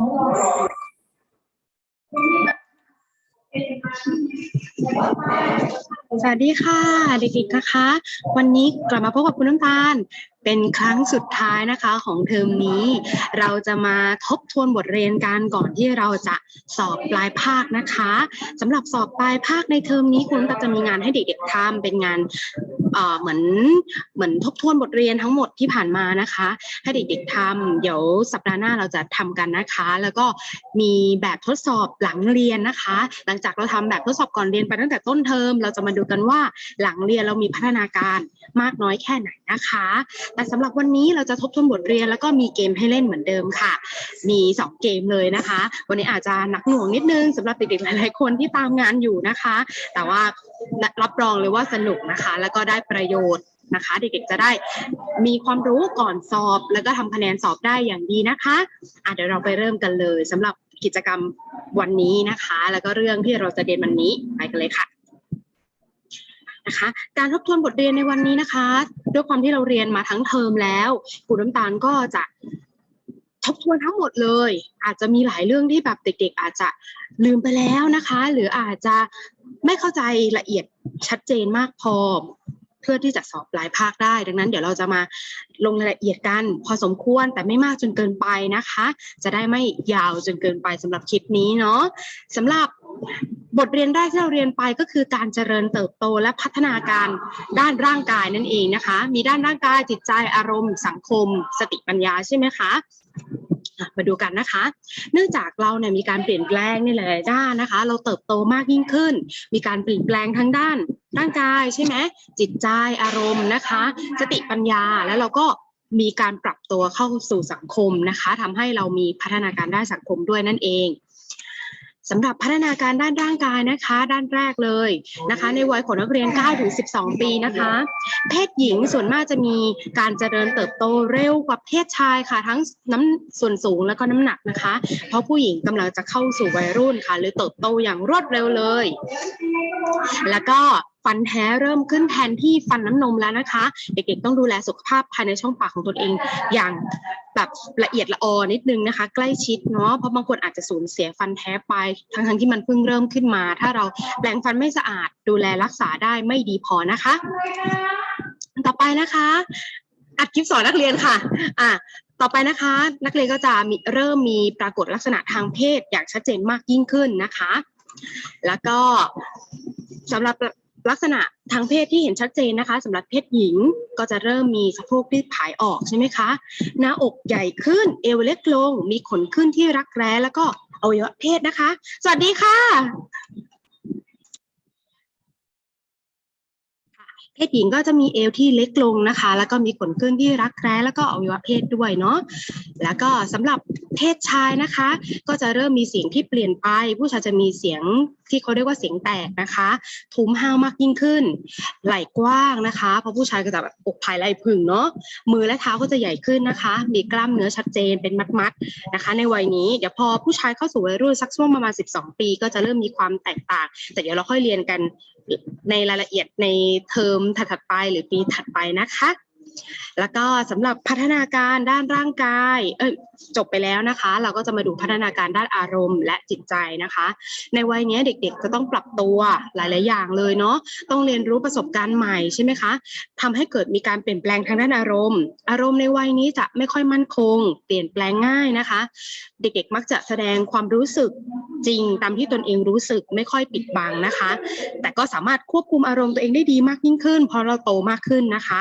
Thank you. สวัสดีค่ะ เด็กๆนะคะ วันนี้กลับมาพบกับคุณน้ำตาล เป็นครั้งสุดท้ายนะคะของเทอมนี้ เราจะมาทบทวนบทเรียนกันก่อนที่เราจะสอบปลายภาคนะคะสำหรับสอบปลายภาคในเทอมนี้คุณน้ำตาลจะมีงานให้เด็กๆทำเป็นงานเอ่อเหมือนเหมือนทบทวนบทเรียนทั้งหมดที่ผ่านมานะคะ ให้เด็กๆทำเดี๋ยวสัปดาห์หน้าเราจะทำกันนะคะ แล้วก็มีแบบทดสอบหลังเรียนนะคะ หลังจากเราทำแบบทดสอบก่อนเรียนไปตั้งแต่ต้นเทอมเราจะมาดููกันว่าหลังเรียนเรามีพัฒนาการมากน้อยแค่ไหนนะคะ แต่สำหรับวันนี้เราจะทบทวนบทเรียนแล้วก็มีเกมให้เล่นเหมือนเดิมค่ะ มีสองเกมเลยนะคะ วันนี้อาจจะหนักหน่วงนิดนึงสำหรับเด็กๆหลายๆคนที่ตามงานอยู่นะคะ แต่ว่ารับรองเลยว่าสนุกนะคะ แล้วก็ได้ประโยชน์นะคะ เด็กๆจะได้มีความรู้ก่อนสอบ แล้วก็ทำคะแนนสอบได้อย่างดีนะคะอะเดี๋ยวเราไปเริ่มกันเลยสำหรับกิจกรรมวันนี้นะคะ แล้วก็เรื่องที่เราจะเรียนวันนี้ไปกันเลยค่ะ นะคะ การทบทวนบทเรียนในวันนี้นะคะ ด้วยความที่เราเรียนมาทั้งเทอมแล้วครูน้ำตาลก็จะทบทวนทั้งหมดเลย อาจจะมีหลายเรื่องที่แบบเด็ก ๆ อาจจะลืมไปแล้วนะคะ หรืออาจจะไม่เข้าใจละเอียดชัดเจนมากพอ เพื่อที่จะสอบปลายภาคได้ ดังนั้นเดี๋ยวเราจะมาลงรายละเอียดกันพอสมควรแต่ไม่มากจนเกินไปนะคะ จะได้ไม่ยาวจนเกินไปสำหรับคลิปนี้เนาะสำหรับบทเรียนแรกที่เราเรียนไปก็คือการเจริญเติบโตและพัฒนาการด้านร่างกายนั่นเองนะคะ มีด้านร่างกายจิตใจอารมณ์ สังคม สติปัญญาใช่ไหมคะ มาดูกันนะคะ เนื่องจากเราเนี่ยมีการเปลี่ยนแปลงในหลาย ๆ ด้านนะคะ เราเติบโตมากยิ่งขึ้น มีการเปลี่ยนแปลงทั้งด้านร่างกายใช่ไหมจิตใจอารมณ์นะคะ สติปัญญาแล้วเราก็มีการปรับตัวเข้าสู่สังคมนะคะทำให้เรามีพัฒนาการด้านสังคมด้วยนั่นเอง สำหรับพัฒนาการด้านร่างกายนะคะ ด้านแรกเลยนะคะ ในวัยของนักเรียน 9 ถึง 12 ปีนะคะ เพศหญิงส่วนมากจะมีการเจริญเติบโตเร็วกว่าเพศชายค่ะ ทั้งน้ำส่วนสูงแล้วก็น้ำหนักนะคะ เพราะผู้หญิงกำลังจะเข้าสู่วัยรุ่นค่ะ หรือเติบโตอย่างรวดเร็วเลย แล้วก็ฟันแท้เริ่มขึ้นแทนที่ฟันน้ำนมแล้วนะคะ เด็กๆต้องดูแลสุขภาพภายในช่องปากของตนเอง อย่างแบบละเอียดละออนิดนึงนะคะ ใกล้ชิดเนาะเพราะบางคนอาจจะสูญเสียฟันแท้ไป ทั้งๆที่มันเพิ่งเริ่มขึ้นมา ถ้าเราแปรงฟันไม่สะอาด ดูแลรักษาได้ไม่ดีพอนะคะ ต่อไปนะคะอัดคลิปสอนนักเรียนค่ะ อะต่อไปนะคะ นักเรียนก็จะมีเริ่มมีปรากฏลักษณะทางเพศอย่างชัดเจนมากยิ่งขึ้นนะคะ แล้วก็สำหรับ ลักษณะทางเพศที่เห็นชัดเจนนะคะสำหรับเพศหญิงก็จะเริ่มมีสะโพกที่ผายออกใช่ไหมคะ หน้าอกใหญ่ขึ้นเอวเล็กลง มีขนขึ้นที่รักแร้แล้วก็อวัยวะเพศนะคะ สวัสดีค่ะ เพศหญิงก็จะมีเอวที่เล็กลงนะคะ แล้วก็มีขนขึ้นที่รักแร้แล้วก็อวัยวะเพศด้วยเนาะแล้วก็สำหรับ เพศชายนะคะ ก็จะเริ่มมีเสียงที่เปลี่ยนไป ผู้ชายจะมีเสียงที่เขาเรียกว่าเสียงแตกนะคะ ทุ้มห้าวมากยิ่งขึ้น ไหล่กว้างนะคะเพราะผู้ชายก็จะแบบอกภายไหล่พึงเนาะมือและเท้าก็จะใหญ่ขึ้นนะคะ มีกล้ามเนื้อชัดเจนเป็นมัดๆนะคะ ในวัยนี้เดี๋ยวพอผู้ชายเข้าสู่วัยรุ่นสักช่วงประมาณ 12 ปี ก็จะเริ่มมีความแตกต่าง แต่เดี๋ยวเราค่อยเรียนกันในรายละเอียดในเทอมถัดๆไปหรือปีถัดไปนะคะ แล้วก็สำหรับพัฒนาการด้านร่างกาย เอ้ยจบไปแล้วนะคะ เราก็จะมาดูพัฒนาการด้านอารมณ์และจิตใจนะคะ ในวัยนี้เด็กๆ จะต้องปรับตัวหลาย ๆ อย่างเลยเนาะต้องเรียนรู้ประสบการณ์ใหม่ใช่ไหมคะทำให้เกิดมีการเปลี่ยนแปลงทางด้านอารมณ์ อารมณ์ในวัยนี้จะไม่ค่อยมั่นคง เปลี่ยนแปลงง่ายนะคะ เด็กๆ มักจะแสดงความรู้สึกจริงตามที่ตนเองรู้สึกไม่ค่อยปิดบังนะคะ แต่ก็สามารถควบคุมอารมณ์ตัวเองได้ดีมากยิ่งขึ้นพราะเราโตมากขึ้นนะคะ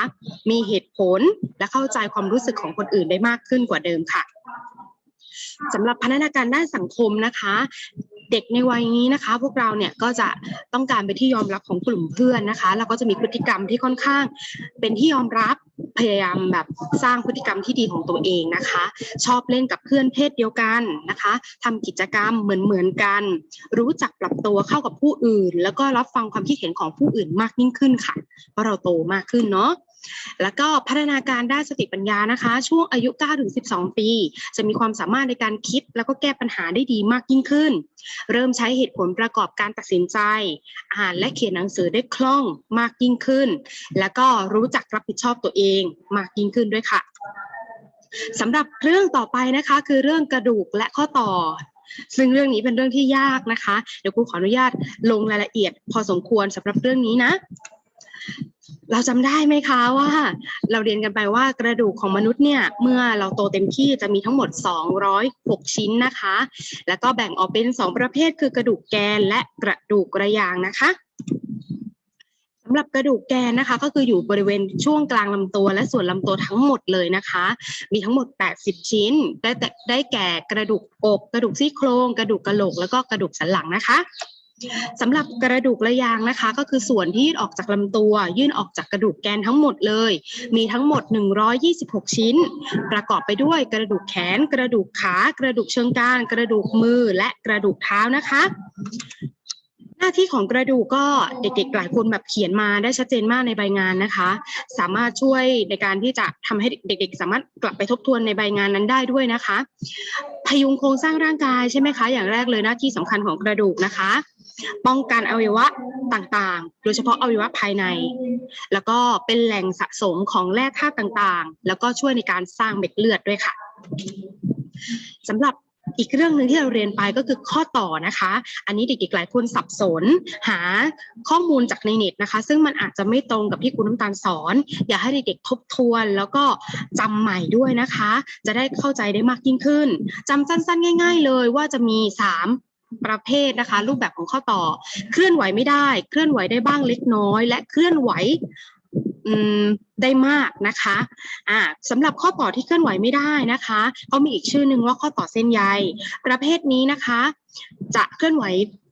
มีเหตุผล และเข้าใจความรู้สึกของคนอื่นได้มากขึ้นกว่าเดิมค่ะสำหรับพัฒนาการด้านสังคมนะคะ เด็กในวัยนี้นะคะ พวกเราเนี่ยก็จะต้องการเป็นที่ยอมรับของกลุ่มเพื่อนนะคะ แล้วก็จะมีพฤติกรรมที่ค่อนข้าง เป็นที่ยอมรับพยายามแบบสร้างพฤติกรรมที่ดีของตัวเองนะคะ ชอบเล่นกับเพื่อนเพศเดียวกันนะคะทำกิจกรรมเหมือนเหมือนกัน รู้จักปรับตัวเข้ากับผู้อื่น แล้วก็รับฟังความคิดเห็นของผู้อื่นมากยิ่งขึ้นค่ะเพราะเราโตมากขึ้นเนาะ แล้วก็พัฒนาการด้านสติปัญญานะคะ ช่วงอายุ 9-12 ปี จะมีความสามารถในการคิด แล้วก็แก้ปัญหาได้ดีมากยิ่งขึ้น เริ่มใช้เหตุผลประกอบการตัดสินใจ อ่านและเขียนหนังสือได้คล่องมากยิ่งขึ้น แล้วก็รู้จักรับผิดชอบตัวเองมากยิ่งขึ้นด้วยค่ะสำหรับเรื่องต่อไปนะคะ คือเรื่องกระดูกและข้อต่อซึ่งเรื่องนี้เป็นเรื่องที่ยากนะคะ เดี๋ยวครูขออนุญาตลงรายละเอียด พอสมควรสำหรับเรื่องนี้นะ เราจำได้ไหมคะว่า เราเรียนกันไปว่ากระดูกของมนุษย์เนี่ย เมื่อเราโตเต็มที่จะมีทั้งหมด 206 ชิ้นนะคะ แล้วก็แบ่งออกเป็น 2 ประเภทคือกระดูกแกนและกระดูกกระยางนะคะสำหรับกระดูกแกนนะคะก็คืออยู่บริเวณช่วงกลางลำตัว และส่วนลำตัวทั้งหมดเลยนะคะ มีทั้งหมด 80 ชิ้น ได้แต่ได้แก่กระดูกอก กระดูกซี่โครง กระดูกกระโหลกแล้วก็กระดูกสันหลังนะคะ สำหรับกระดูกระยางนะคะ ก็คือส่วนที่ยื่นออกจากลำตัว ยื่นออกจากกระดูกแกนทั้งหมดเลย มีทั้งหมด 126 ชิ้น ประกอบไปด้วยกระดูกแขน กระดูกขา กระดูกเชิงกรานกระดูกมือและกระดูกเท้านะคะ หน้าที่ของกระดูกก็เด็กๆหลายคนแบบเขียนมาได้ชัดเจนมากในใบงานนะคะ สามารถช่วยในการที่จะทำให้เด็กๆ สามารถกลับไปทบทวนในใบงานนั้นได้ด้วยนะคะ พยุงโครงสร้างร่างกายใช่ไหมคะ อย่างแรกเลยหน้าที่สำคัญของกระดูกนะคะ ป้องกันอวัยวะต่างๆ โดยเฉพาะอวัยวะภายใน แล้วก็เป็นแหล่งสะสมของแร่ธาตุต่างๆ แล้วก็ช่วยในการสร้างเม็ดเลือดด้วยค่ะสำหรับอีกเรื่องหนึ่งที่เราเรียนไปก็คือข้อต่อนะคะ อันนี้เด็กๆหลายคนสับสน หาข้อมูลจากในเน็ตนะคะ ซึ่งมันอาจจะไม่ตรงกับที่คุณน้ำตาลสอน อยากให้เด็กๆทบทวนแล้วก็จำใหม่ด้วยนะคะ จะได้เข้าใจได้มากยิ่งขึ้นจำสั้นๆ ง่าย ๆ เลยว่าจะมีสาม ประเภทนะคะ รูปแบบของข้อต่อ เคลื่อนไหวไม่ได้ เคลื่อนไหวได้บ้างเล็กน้อย และเคลื่อนไหวได้มากนะคะอ่าสำหรับข้อต่อที่เคลื่อนไหวไม่ได้นะคะเขามีอีกชื่อหนึ่งว่าข้อต่อเส้นใย ประเภทนี้นะคะ จะเคลื่อนไหว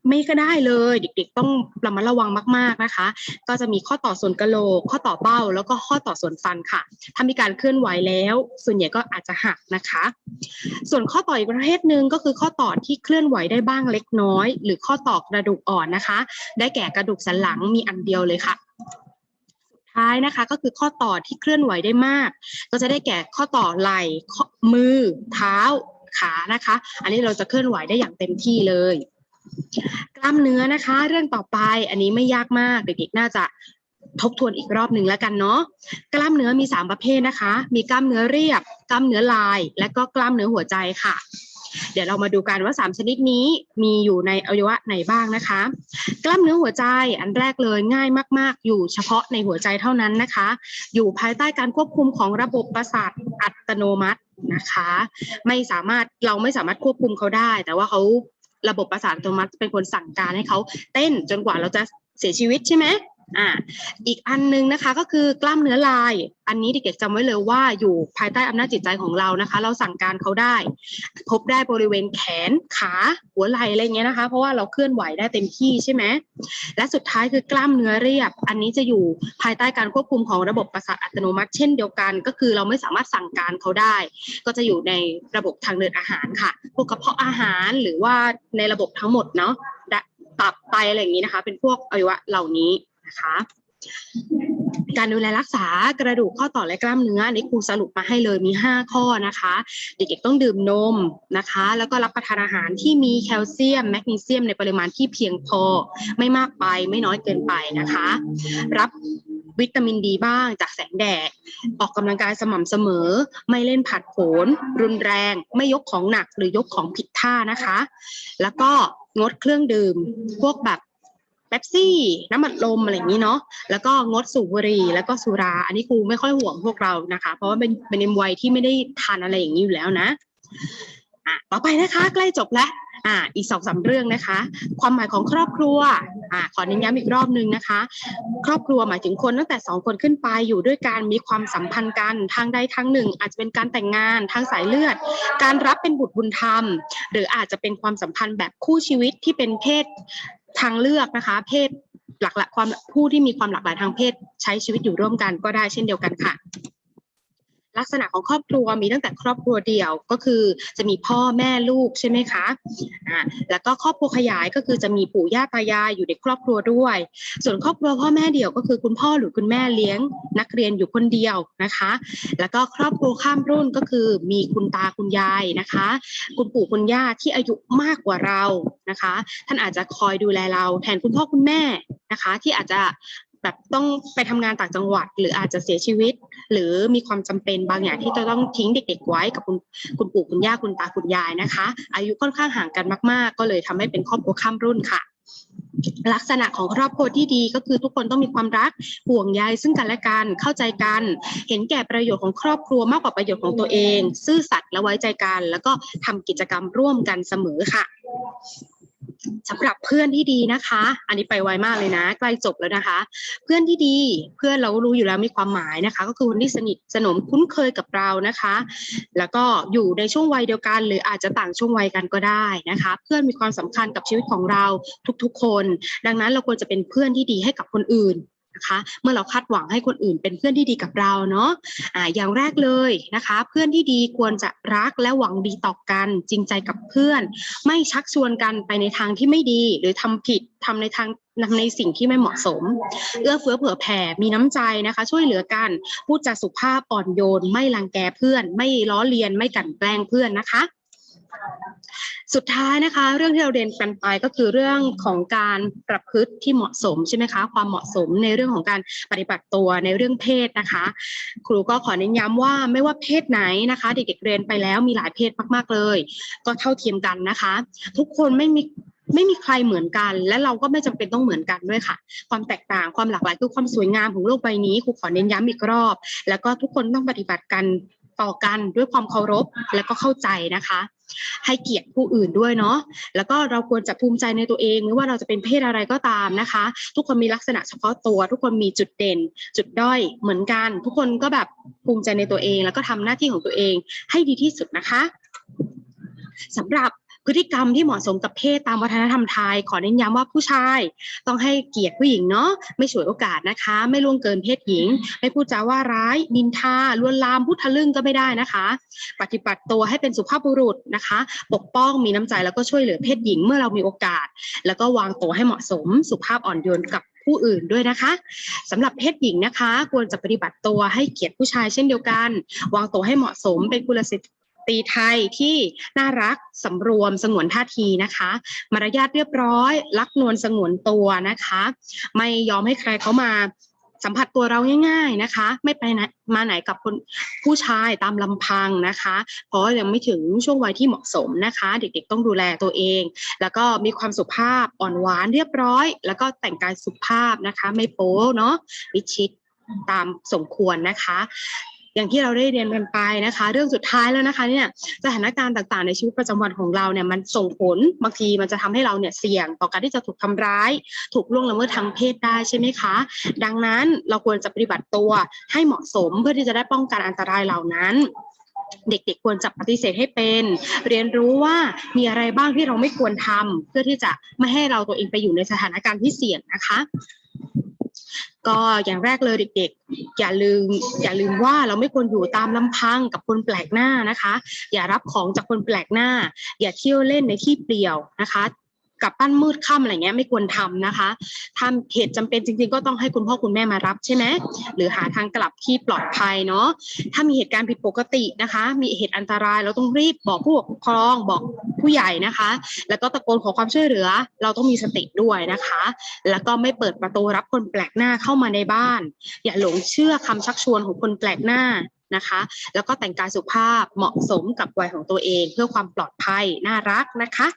ไม่ก็ได้เลย เด็ก ๆ ต้องระมัดระวังมาก ๆนะคะ ก็จะมีข้อต่อส่วนกระโหลก ข้อต่อเบ้า แล้วก็ข้อต่อส่วนฟันค่ะ ถ้ามีการเคลื่อนไหวแล้ว ส่วนใหญ่ก็อาจจะหักนะคะ ส่วนข้อต่ออีกประเภทหนึ่งก็คือข้อต่อที่เคลื่อนไหวได้บ้างเล็กน้อย หรือข้อต่อกระดูกอ่อนนะคะ ได้แก่กระดูกสันหลังมีอันเดียวเลยค่ะท้ายนะคะก็คือข้อต่อที่เคลื่อนไหวได้มาก ก็จะได้แก่ข้อต่อไหล่มือเท้าขานะคะ อันนี้เราจะเคลื่อนไหวได้อย่างเต็มที่เลย กล้ามเนื้อนะคะ เรื่องต่อไปอันนี้ไม่ยากมากเด็กๆน่าจะทบทวนอีกรอบหนึ่งแล้วกันเนาะกล้ามเนื้อมี 3 ประเภทนะคะ มีกล้ามเนื้อเรียบ กล้ามเนื้อลาย และก็กล้ามเนื้อหัวใจค่ะ เดี๋ยวเรามาดูกันว่า 3 ชนิดนี้มีอยู่ในอวัยวะไหนบ้างนะคะ กล้ามเนื้อหัวใจอันแรกเลยง่ายมาก ๆ อยู่เฉพาะในหัวใจเท่านั้นนะคะ อยู่ภายใต้การควบคุมของระบบประสาทอัตโนมัตินะคะ ไม่สามารถเราไม่สามารถควบคุมเขาได้ แต่ว่าเขา ระบบประสาทอัตโนมัติเป็นคนสั่งการให้เขาเต้นจนกว่าเราจะเสียชีวิตใช่ไหม อ่าอีกอันนึงนะคะก็คือกล้ามเนื้อลาย อันนี้เด็กๆจำไว้เลยว่าอยู่ภายใต้อำนาจจิตใจของเรานะคะ เราสั่งการเขาได้ พบได้บริเวณแขนขาหัวไหล่อะไรเงี้ยนะคะ เพราะว่าเราเคลื่อนไหวได้เต็มที่ใช่ไหมและสุดท้ายคือกล้ามเนื้อเรียบ อันนี้จะอยู่ภายใต้การควบคุมของระบบประสาทอัตโนมัติ เช่นเดียวกัน ก็คือเราไม่สามารถสั่งการเขาได้ ก็จะอยู่ในระบบทางเดินอาหารค่ะพวกกระเพาะอาหารหรือว่าในระบบทั้งหมดเนาะตับไตอะไรอย่างนี้นะคะ เป็นพวกอวัยวะเหล่านี้ นะคะการดูแลรักษากระดูกข้อต่อและกล้ามเนื้อนนี้ครูสรุปมาให้เลยมี 5 ข้อนะคะ เด็กๆต้องดื่มนมนะคะ แล้วก็รับประทานอาหารที่มีแคลเซียมแมกนีเซียมในปริมาณที่เพียงพอ ไม่มากไปไม่น้อยเกินไปนะคะ รับวิตามินดีบ้างจากแสงแดด ออกกำลังกายสม่ำเสมอ ไม่เล่นผัดโผนรุนแรง ไม่ยกของหนักหรือยกของผิดท่านะคะ แล้วก็งดเครื่องดื่ม พวกแบบ เป๊ปซี่ น้ำมันลมอะไรอย่างนี้เนาะแล้วก็งดสูบบุหรี่แล้วก็สุรา อันนี้ครูไม่ค่อยห่วงพวกเรานะคะ เพราะว่าเป็นเป็นวัยที่ไม่ได้ทานอะไรอย่างนี้อยู่แล้วนะอะต่อไปนะคะใกล้จบแล้วอ่าอีกสองสามเรื่องนะคะ ความหมายของครอบครัวอ่าขอเน้นย้ำอีกรอบนึงนะคะ ครอบครัวหมายถึงคนตั้งแต่สองคนขึ้นไปอยู่ด้วยการมีความสัมพันธ์กันทางใดทางหนึ่ง อาจจะเป็นการแต่งงานทางสายเลือด การรับเป็นบุตรบุญธรรม หรืออาจจะเป็นความสัมพันธ์แบบคู่ชีวิตที่เป็นเพศ ทางเลือกนะคะ เพศหลักหลายความผู้ที่มีความหลากหลายทางเพศใช้ชีวิตอยู่ร่วมกันก็ได้เช่นเดียวกันค่ะ ลักษณะของครอบครัวมีตั้งแต่ครอบครัวเดี่ยวก็คือจะมีพ่อแม่ลูกใช่ไหมคะอ่าแล้วก็ครอบครัวขยายก็คือจะมีปู่ย่าตายายอยู่ในครอบครัวด้วย ส่วนครอบครัวพ่อแม่เดี่ยวก็คือคุณพ่อหรือคุณแม่เลี้ยงนักเรียนอยู่คนเดียวนะคะ แล้วก็ครอบครัวข้ามรุ่นก็คือมีคุณตาคุณยายนะคะ คุณปู่คุณย่าที่อายุมากกว่าเรานะคะ ท่านอาจจะคอยดูแลเราแทนคุณพ่อคุณแม่นะคะ ที่อาจจะ แบบต้องไปทำงานต่างจังหวัด หรืออาจจะเสียชีวิต หรือมีความจำเป็นบางอย่างที่จะต้องทิ้งเด็ก ๆ ไว้กับคุณคุณปู่คุณย่าคุณตาคุณยายนะคะ อายุค่อนข้างห่างกันมาก ๆ ก็เลยทำให้เป็นครอบครัวข้ามรุ่นค่ะ ลักษณะของครอบครัวที่ดีก็คือทุกคนต้องมีความรักห่วงใยซึ่งกันและกันเข้าใจกัน เห็นแก่ประโยชน์ของครอบครัวมากกว่าประโยชน์ของตัวเอง ซื่อสัตย์และไว้ใจกัน แล้วก็ทำกิจกรรมร่วมกันเสมอค่ะ สำหรับเพื่อนที่ดีนะคะ อันนี้ไปไวมากเลยนะ ใกล้จบแล้วนะคะ เพื่อนที่ดีเพื่อนเรารู้อยู่แล้วมีความหมายนะคะ ก็คือคนที่สนิทสนมคุ้นเคยกับเรานะคะ แล้วก็อยู่ในช่วงวัยเดียวกัน หรืออาจจะต่างช่วงวัยกันก็ได้นะคะ เพื่อนมีความสำคัญกับชีวิตของเราทุกๆ คน ดังนั้นเราควรจะเป็นเพื่อนที่ดีให้กับคนอื่น นะคะ เมื่อเราคาดหวังให้คนอื่นเป็นเพื่อนที่ดีกับเราเนาะอ่าอย่างแรกเลยนะคะ เพื่อนที่ดีควรจะรักและหวังดีต่อกันจริงใจกับเพื่อน ไม่ชักชวนกันไปในทางที่ไม่ดี หรือทำผิดทำในทางทำในสิ่งที่ไม่เหมาะสม เอื้อเฟื้อเผื่อแผ่มีน้ำใจนะคะ ช่วยเหลือกันพูดจาสุภาพอ่อนโยน ไม่รังแกเพื่อน ไม่ล้อเลียนไม่กลั่นแกล้งเพื่อนนะคะ สุดท้ายนะคะ เรื่องที่เราเรียนกันไปก็คือเรื่องของการประพฤติที่เหมาะสมใช่ไหมคะ ความเหมาะสมในเรื่องของการปฏิบัติตัวในเรื่องเพศนะคะ ครูก็ขอเน้นย้ำว่าไม่ว่าเพศไหนนะคะ เด็กๆเรียนไปแล้วมีหลายเพศมากๆเลย ก็เท่าเทียมกันนะคะ ทุกคนไม่มีไม่มีใครเหมือนกัน และเราก็ไม่จำเป็นต้องเหมือนกันด้วยค่ะ ความแตกต่างความหลากหลายคือความสวยงามของโลกใบนี้ครูขอเน้นย้ำอีกรอบ แล้วก็ทุกคนต้องปฏิบัติกัน ต่อกันด้วยความเคารพและก็เข้าใจนะคะ ให้เกียรติผู้อื่นด้วยเนาะแล้วก็เราควรจะภูมิใจในตัวเองไม่ว่าเราจะเป็นเพศอะไรก็ตามนะคะ ทุกคนมีลักษณะเฉพาะตัว ทุกคนมีจุดเด่น จุดด้อยเหมือนกัน ทุกคนก็แบบภูมิใจในตัวเอง แล้วก็ทำหน้าที่ของตัวเองให้ดีที่สุดนะคะสำหรับ พฤติกรรมที่เหมาะสมกับเพศตามวัฒนธรรมไทย ขอเน้นย้ำว่าผู้ชายต้องให้เกียรติผู้หญิงเนาะไม่ฉวยโอกาสนะคะ ไม่ล่วงเกินเพศหญิง ไม่พูดจาว่าร้ายนินทาลวนลามพูดทะลึ่งก็ไม่ได้นะคะ ปฏิบัติตัวให้เป็นสุภาพบุรุษนะคะ ปกป้องมีน้ำใจแล้วก็ช่วยเหลือเพศหญิงเมื่อเรามีโอกาส แล้วก็วางตัวให้เหมาะสมสุภาพอ่อนโยนกับผู้อื่นด้วยนะคะสำหรับเพศหญิงนะคะ ควรจะปฏิบัติตัวให้เกียรติผู้ชายเช่นเดียวกัน วางตัวให้เหมาะสมเป็นกุลส ตรีไทยที่น่ารักสำรวมสงวนท่าทีนะคะ มารยาทเรียบร้อย รักนวลสงวนตัวนะคะ ไม่ยอมให้ใครเขามาสัมผัสตัวเราง่ายๆนะคะ ไม่ไปไหนมาไหนกับคนผู้ชายตามลำพังนะคะ เพราะยังไม่ถึงช่วงวัยที่เหมาะสมนะคะ เด็กๆต้องดูแลตัวเอง แล้วก็มีความสุภาพอ่อนหวานเรียบร้อย แล้วก็แต่งกายสุภาพนะคะ ไม่โป๊เนาะวิชิตตามสมควรนะคะ อย่างที่เราได้เรียนกันไปนะคะ เรื่องสุดท้ายแล้วนะคะเนี่ยสถานการณ์ต่างๆ ในชีวิตประจำวันของเราเนี่ยมันส่งผลบางทีมันจะทำให้เราเนี่ยเสี่ยงต่อการที่จะถูกทำร้าย ถูกล่วงละเมิดทางเพศได้ใช่ไหมคะ ดังนั้นเราควรจะปฏิบัติตัวให้เหมาะสมเพื่อที่จะได้ป้องกันอันตรายเหล่านั้นเด็กๆ ควรจะปฏิเสธให้เป็น เรียนรู้ว่ามีอะไรบ้างที่เราไม่ควรทำเพื่อที่จะไม่ให้เราตัวเองไปอยู่ในสถานการณ์ที่เสี่ยงนะคะ ก็อย่างแรกเลยเด็กๆ อย่าลืมอย่าลืมว่าเราไม่ควรอยู่ตามลำพังกับคนแปลกหน้านะคะ อย่ารับของจากคนแปลกหน้า อย่าเที่ยวเล่นในที่เปลี่ยวนะคะ กับบ้นมืดค่ำอะไรเงี้ยไม่ควรทำนะคะทำเหตุจำเป็นจริง ๆ ก็ต้องให้คุณพ่อคุณแม่มารับใช่ไหมหรือหาทางกลับที่ปลอดภัยเนาะถ้ามีเหตุการณ์ผิดปกตินะคะ มีเหตุอันตรายเราต้องรีบบอกผู้ปกครองบอกผู้ใหญ่นะคะ แล้วก็ตะโกนขอความช่วยเหลือ เราต้องมีสติด้วยนะคะ แล้วก็ไม่เปิดประตูรับคนแปลกหน้าเข้ามาในบ้าน อย่าหลงเชื่อคำชักชวนของคนแปลกหน้านะคะ แล้วก็แต่งกายสุภาพเหมาะสมกับวัยของตัวเอง เพื่อความปลอดภัยน่ารักนะคะ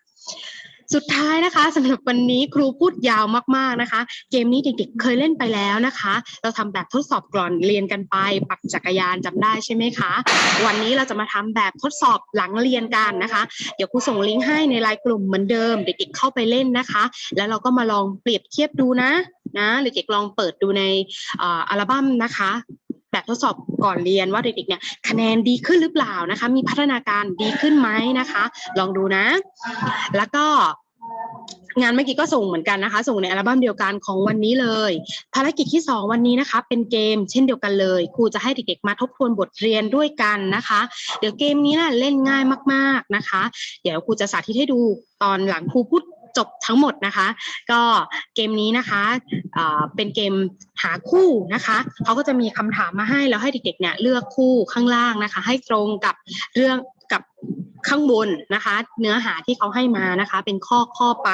สุดท้ายนะคะสำหรับวันนี้ครูพูดยาวมากๆนะคะ เกมนี้เด็กๆเคยเล่นไปแล้วนะคะ เราทำแบบทดสอบก่อนเรียนกันไป ปั่นจักรยานจำได้ใช่ไหมคะ วันนี้เราจะมาทำแบบทดสอบหลังเรียนกันนะคะ เดี๋ยวครูส่งลิงก์ให้ในไลน์กลุ่มเหมือนเดิม เด็กๆเข้าไปเล่นนะคะ แล้วเราก็มาลองเปรียบเทียบดูนะนะเด็กๆลองเปิดดูในอัลบั้มนะคะ แบบทดสอบก่อนเรียนว่าเด็กๆเนี่ยคะแนนดีขึ้นหรือเปล่านะคะ มีพัฒนาการดีขึ้นไหมนะคะ ลองดูนะ แล้วก็งานเมื่อกี้ก็ส่งเหมือนกันนะคะ ส่งในอัลบั้มเดียวกันของวันนี้เลย ภารกิจที่ 2 วันนี้นะคะ เป็นเกมเช่นเดียวกันเลยครูจะให้เด็กๆมาทบทวนบทเรียนด้วยกันนะคะ เดี๋ยวเกมนี้นะเล่นง่ายมากๆนะคะ เดี๋ยวครูจะสาธิตให้ดูตอนหลังครูพูด จบทั้งหมดนะคะ ก็เกมนี้นะคะเป็นเกมหาคู่นะคะเขาก็จะมีคำถามมาให้แล้วให้เด็กๆเนี่ยเลือกคู่ข้างล่างนะคะ ให้ตรงกับเรื่อง กับข้างบนนะคะ เนื้อหาที่เขาให้มานะคะ เป็นข้อข้อไป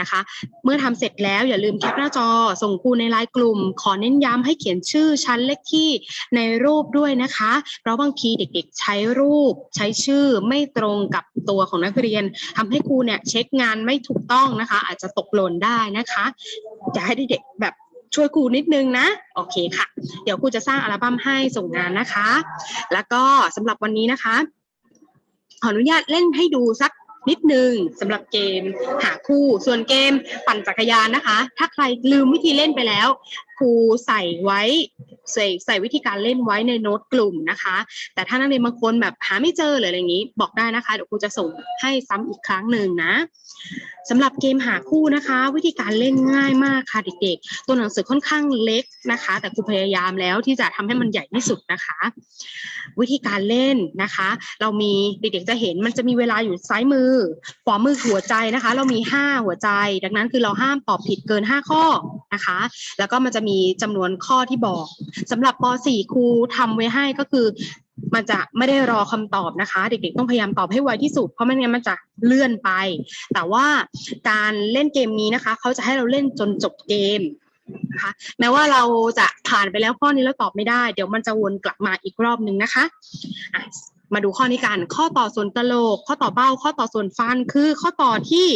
นะคะ เมื่อทำเสร็จแล้วอย่าลืมแคปหน้าจอ ส่งครูในไลน์กลุ่ม ขอเน้นย้ำให้เขียนชื่อชั้นเลขที่ในรูปด้วยนะคะ เพราะบางทีเด็กๆ ใช้รูปใช้ชื่อไม่ตรงกับตัวของนักเรียนทำให้ครูเนี่ยเช็คงานไม่ถูกต้องนะคะ อาจจะตกหล่นได้นะคะอยากให้เด็กๆแบบช่วยครูนิดนึงนะ โอเคค่ะ เดี๋ยวครูจะสร้างอัลบั้มให้ส่งงานนะคะ แล้วก็สำหรับวันนี้นะคะ ขออนุญาตเล่นให้ดูสักนิดนึงสำหรับเกมหาคู่ ส่วนเกมปั่นจักรยานนะคะ ถ้าใครลืมวิธีเล่นไปแล้ว ครูใส่ไว้ใส่ใส่วิธีการเล่นไว้ในโน้ตกลุ่มนะคะ แต่ถ้านักเรียนบางคนแบบหาไม่เจอหรืออะไรอย่างนี้ บอกได้นะคะ เดี๋ยวครูจะส่งให้ซ้ำอีกครั้งหนึ่งนะสำหรับเกมหาคู่นะคะ วิธีการเล่นง่ายมากค่ะเด็กๆ ตัวหนังสือค่อนข้างเล็กนะคะ แต่ครูพยายามแล้วที่จะทำให้มันใหญ่ที่สุดนะคะ วิธีการเล่นนะคะ เรามีเด็กๆจะเห็นมันจะมีเวลาอยู่ซ้ายมือขวามือหัวใจนะคะ เรามี 5 หัวใจ ดังนั้นคือเราห้ามตอบผิดเกิน 5 ข้อนะคะ แล้วก็มันจะมีจำนวนข้อที่บอกสำหรับป .4 ครูทำไว้ให้ก็คือมันจะไม่ได้รอคำตอบนะคะ เด็กๆต้องพยายามตอบให้ไวที่สุด เพราะไม่งั้นมันจะเลื่อนไป แต่ว่าการเล่นเกมนี้นะคะ เขาจะให้เราเล่นจนจบเกมนะคะแม้ว่าเราจะผ่านไปแล้วข้อนี้แล้วตอบไม่ได้ เดี๋ยวมันจะวนกลับมาอีกรอบหนึ่งนะคะมาดูข้อนี้กัน ข้อต่อส่วนกะโหลก ข้อต่อเบ้า ข้อต่อส่วนฟัน คือข้อต่อที่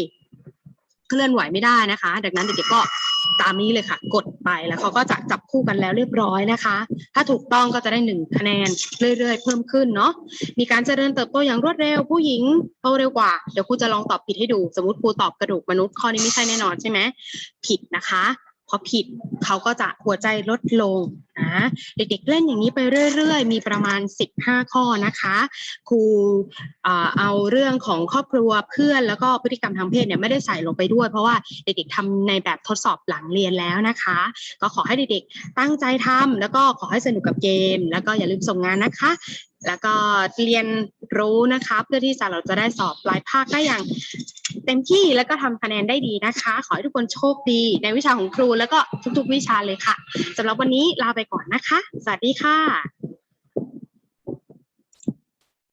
เคลื่อนไหวไม่ได้นะคะ ดังนั้นเด็กๆก็ ตามนี้เลยค่ะ กดไปแล้วเขาก็จะจับคู่กันแล้วเรียบร้อยนะคะ ถ้าถูกต้องก็จะได้หนึ่งคะแนนเรื่อย ๆ เพิ่มขึ้นเนาะมีการเจริญเติบโตอย่างรวดเร็วผู้หญิงโตเร็วกว่า เดี๋ยวครูจะลองตอบผิดให้ดู สมมติครูตอบกระดูกมนุษย์ข้อนี้ไม่ใช่แน่นอนใช่ไหมผิดนะคะ พอผิดเขาก็จะหัวใจลดลงนะเด็กๆเล่นอย่างนี้ไปเรื่อยๆ มีประมาณ 15 ข้อนะคะครูเอาเรื่องของครอบครัวเพื่อนแล้วก็พฤติกรรมทางเพศเนี่ยไม่ได้ใส่ลงไปด้วย เพราะว่าเด็กๆทำในแบบทดสอบหลังเรียนแล้วนะคะ ก็ขอให้เด็กๆตั้งใจทำแล้วก็ขอให้สนุกกับเกม แล้วก็อย่าลืมส่งงานนะคะ แล้วก็เรียนรู้นะคะเพื่อที่จะเราจะได้สอบปลายภาคได้อย่างเต็มที่แล้วก็ทำคะแนนได้ดีนะคะ ขอให้ทุกคนโชคดีในวิชาของครูแล้วก็ทุกๆ วิชาเลยค่ะสำหรับวันนี้ลาไปก่อนนะคะ สวัสดีค่ะ